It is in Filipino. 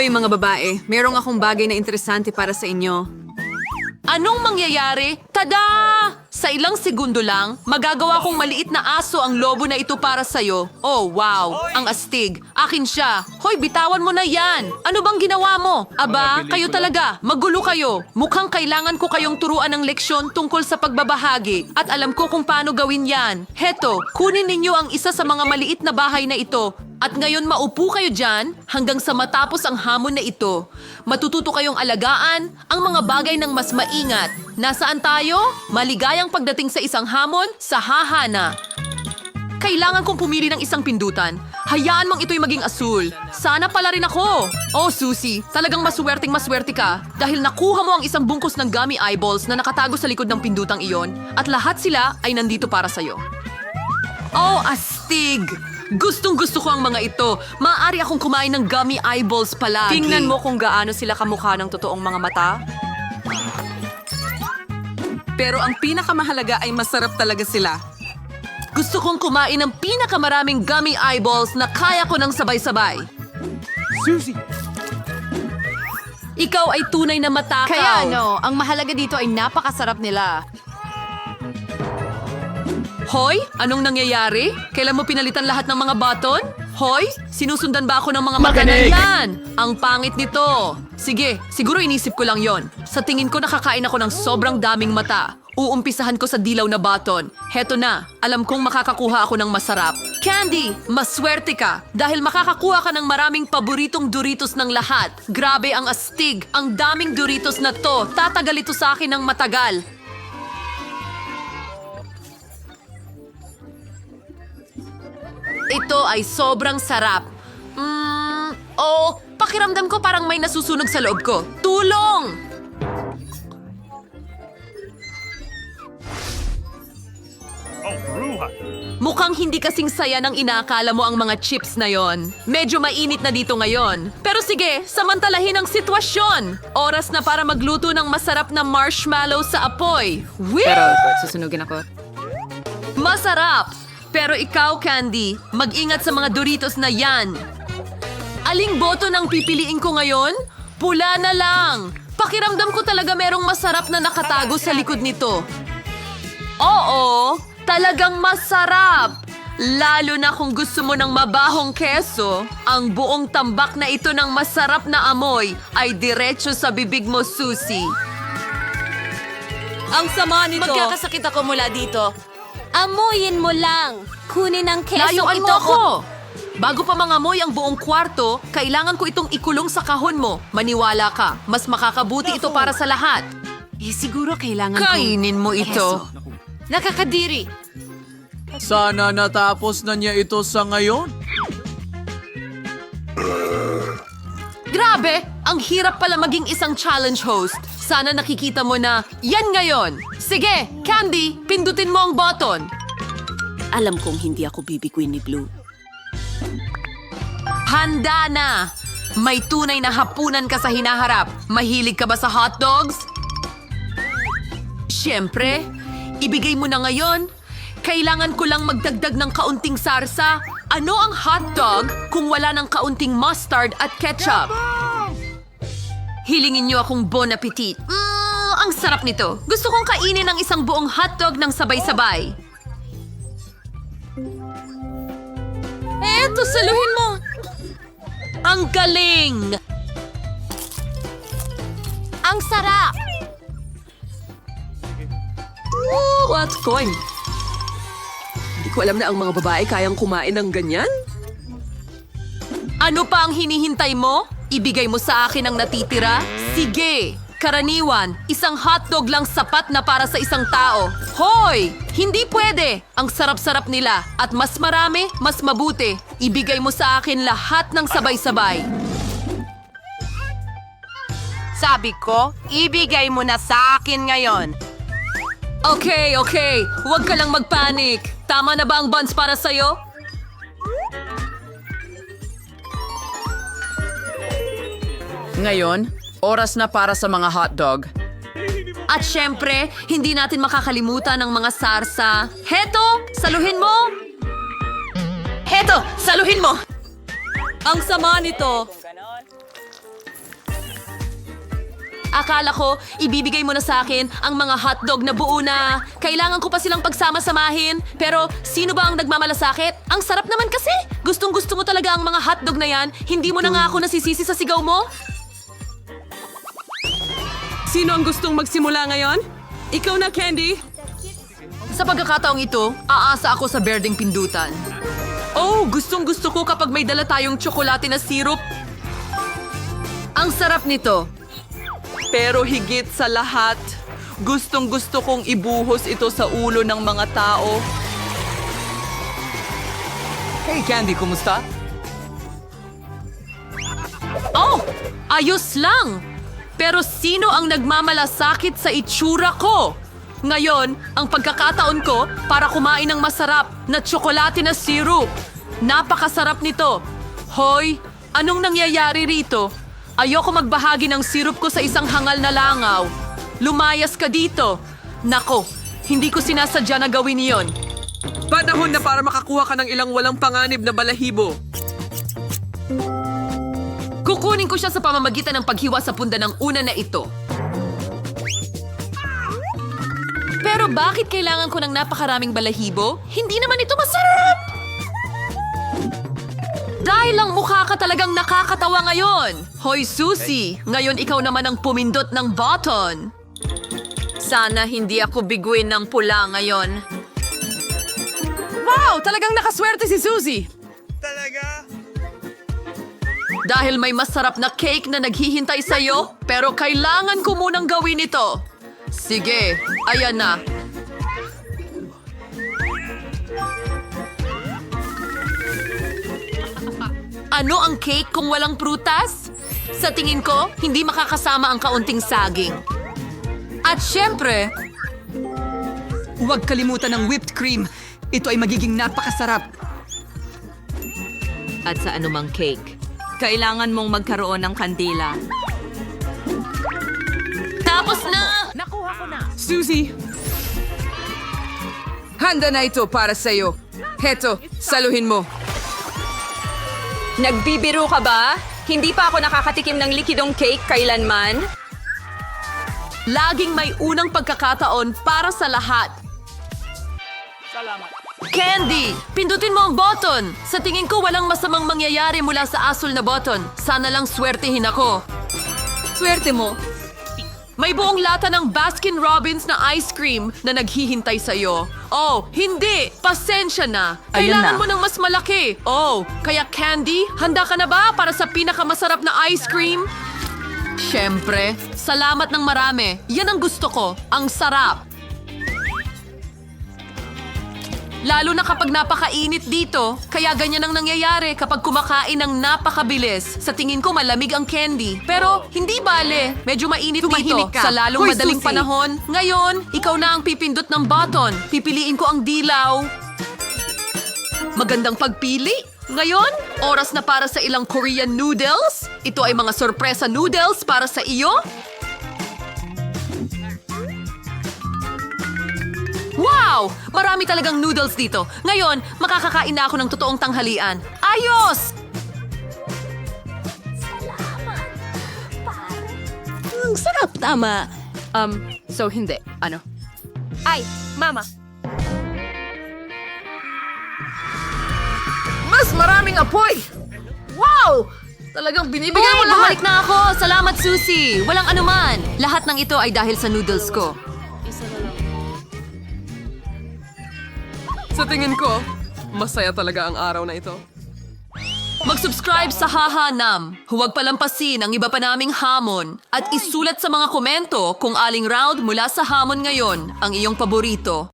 Hoy mga babae, merong akong bagay na interesante para sa inyo. Anong mangyayari? Tada! Sa ilang segundo lang, magagawa kong maliit na aso ang lobo na ito para sa'yo. Oh, wow! Ang astig. Akin siya. Hoy, bitawan mo na yan! Ano bang ginawa mo? Aba, kayo talaga. Magulo kayo. Mukhang kailangan ko kayong turuan ng leksyon tungkol sa pagbabahagi. At alam ko kung paano gawin yan. Heto, kunin ninyo ang isa sa mga maliit na bahay na ito at ngayon maupo kayo dyan hanggang sa matapos ang hamon na ito. Matututo kayong alagaan ang mga bagay ng mas maingat. Nasaan tayo? Maligayang pagdating sa isang hamon sa hahana. Kailangan kong pumili ng isang pindutan. Hayaan mong ito'y maging asul. Sana pala rin ako. Oh, Susie, talagang maswerteng maswerte ka dahil nakuha mo ang isang bungkus ng gummy eyeballs na nakatago sa likod ng pindutang iyon at lahat sila ay nandito para sa'yo. Oh, astig! Gustong gusto ko ang mga ito. Maaari akong kumain ng gummy eyeballs palagi. Tingnan mo kung gaano sila kamukha ng totoong mga mata. Pero ang pinakamahalaga ay masarap talaga sila. Gusto kong kumain ng pinakamaraming gummy eyeballs na kaya ko ng sabay-sabay. Susie! Ikaw ay tunay na matakaw. Kaya ano, ang mahalaga dito ay napakasarap nila. Hoy, anong nangyayari? Kailan mo pinalitan lahat ng mga button? Hoy, sinusundan ba ako ng mga makanan Makinig! yan? Ang pangit nito. Sige, siguro inisip ko lang yon. Sa tingin ko nakakain ako ng sobrang daming mata. Uumpisahan ko sa dilaw na baton. Heto na, alam kong makakakuha ako ng masarap. Candy, maswerte ka dahil makakakuha ka ng maraming paboritong Doritos ng lahat. Grabe ang astig, ang daming Doritos na to. Tatagal ito sa akin ng matagal. Ito ay sobrang sarap. Mmm, oh, pakiramdam ko parang may nasusunog sa loob ko. Tulong! Mukhang hindi kasing saya ng inaakala mo ang mga chips na yon. Medyo mainit na dito ngayon. Pero sige, samantalahin ang sitwasyon. Oras na para magluto ng masarap na marshmallow sa apoy. Woo! Pero susunugin ako. Masarap! Pero ikaw, Candy, mag-ingat sa mga Doritos na yan. Aling boto ng pipiliin ko ngayon? Pula na lang! Pakiramdam ko talaga merong masarap na nakatago sa likod nito. Talagang masarap! Lalo na kung gusto mo ng mabahong keso, ang buong tambak na ito ng masarap na amoy ay diretso sa bibig mo, Susie. Ang sama nito. Magkakasakit ako mula dito. Amuyin mo lang. Kunin ang keso Layuan ito. mo ako! Bago pa mangamoy ang buong kwarto, kailangan ko itong ikulong sa kahon mo. Maniwala ka, mas makakabuti ito para sa lahat. Eh, siguro kailangan Kainin mo ito. Nakakadiri. Sana natapos na niya ito sa ngayon. Grabe! Ang hirap pala maging isang challenge host. Sana nakikita mo na, yan ngayon! Sige, Candy, pindutin mo ang button. Alam kong hindi ako bibiguin ni Blue. Handa na! May tunay na hapunan ka sa hinaharap. Mahilig ka ba sa hot dogs? Siyempre, ibigay mo na ngayon. Kailangan ko lang magdagdag ng kaunting sarsa. Ano ang hot dog kung wala ng kaunting mustard at ketchup? Hilingin niyo akong bon appetit. Mmm, ang sarap nito. Gusto kong kainin ang isang buong hotdog ng sabay-sabay. Eto, saluhin mo! Ang galing! Ang sarap! Oh, what's going? Hindi ko alam na ang mga babae kayang kumain ng ganyan. Ano pa ang hinihintay mo? Ibigay mo sa akin ang natitira? Sige! Karaniwan, isang hotdog lang sapat na para sa isang tao. Hoy! Hindi pwede! Ang sarap-sarap nila. At mas marami, mas mabuti. Ibigay mo sa akin lahat ng sabay-sabay. Sabi ko, ibigay mo na sa akin ngayon. Okay, okay. Huwag ka lang magpanik. Tama na ba ang buns para sa'yo? Ngayon, oras na para sa mga hotdog. At syempre, hindi natin makakalimutan ang mga sarsa. Heto, saluhin mo! Heto, saluhin mo! Ang sama nito. Akala ko, ibibigay mo na sa akin ang mga hotdog na buo na. Kailangan ko pa silang pagsama-samahin. Pero, sino ba ang nagmamalasakit? Ang sarap naman kasi. Gustong gusto mo talaga ang mga hotdog na yan. Hindi mo na nga ako nasisisi sa sigaw mo. Sino ang gustong magsimula ngayon? Ikaw na, Candy. Sa pagkakataong ito, aasa ako sa berdeng pindutan. Oh, gustong gusto ko kapag may dala tayong tsokolate na sirup. Ang sarap nito. Pero higit sa lahat, gustong gusto kong ibuhos ito sa ulo ng mga tao. Hey Candy, kumusta? Oh, ayos lang. Pero sino ang nagmamalasakit sa itsura ko? Ngayon, ang pagkakataon ko para kumain ng masarap na tsokolate na syrup. Napakasarap nito. Hoy, anong nangyayari rito? Ayoko magbahagi ng syrup ko sa isang hangal na langaw. Lumayas ka dito. Nako, hindi ko sinasadya na gawin iyon. Panahon na para makakuha ka ng ilang walang panganib na balahibo. Kukunin ko siya sa pamamagitan ng paghiwa sa punda ng una na ito. Pero bakit kailangan ko ng napakaraming balahibo? Hindi naman ito masarap! Dahil lang mukha ka talagang nakakatawa ngayon. Hoy, Susie! Ngayon ikaw naman ang pumindot ng button. Sana hindi ako biguin ng pula ngayon. Wow! Talagang nakaswerte si Susie! Dahil may masarap na cake na naghihintay sa'yo, pero kailangan ko munang gawin ito. Sige, ayan na. Ano ang cake kung walang prutas? Sa tingin ko, hindi makakasama ang kaunting saging. At syempre, Huwag kalimutan ng whipped cream. Ito ay magiging napakasarap. At sa anumang cake, kailangan mong magkaroon ng kandila. tapos na! Susie! Handa na ito para sa'yo. Heto, saluhin mo. Nagbibiro ka ba? Hindi pa ako nakakatikim ng likidong cake kailanman. Laging may unang pagkakataon para sa lahat. Candy! Pindutin mo ang button! Sa tingin ko walang masamang mangyayari mula sa asul na button. Sana lang swertihin ako. Swerte mo. May buong lata ng Baskin Robbins na ice cream na naghihintay sa'yo. Oh, hindi! Pasensya na! Kailangan mo ng mas malaki. Oh, kaya Candy, handa ka na ba para sa pinakamasarap na ice cream? Siyempre, salamat ng marami. Yan ang gusto ko. Ang sarap. Lalo na kapag napakainit dito, kaya ganyan ang nangyayari kapag kumakain ng napakabilis. Sa tingin ko malamig ang candy. Pero hindi bale, medyo mainit Tumahimik dito ka. sa lalong Hoy, madaling Susie. panahon. Ngayon, ikaw na ang pipindot ng button. Pipiliin ko ang dilaw. Magandang pagpili. Ngayon, oras na para sa ilang Korean noodles. Ito ay mga sorpresa noodles para sa iyo. Wow! Marami talagang noodles dito. Ngayon, makakakain na ako ng totoong tanghalian. Ayos! Ang sarap, tama. Um, so hindi. Ano? Ay, mama. Mas maraming apoy! Wow! Talagang binibigyan Hoy, mo lahat! bumalik na ako! Salamat, Susie! Walang anuman! Lahat ng ito ay dahil sa noodles ko. Sa tingin ko, masaya talaga ang araw na ito. Mag-subscribe sa Hahanam. Huwag palampasin ang iba pa naming hamon. At isulat sa mga komento kung aling round mula sa hamon ngayon ang iyong paborito.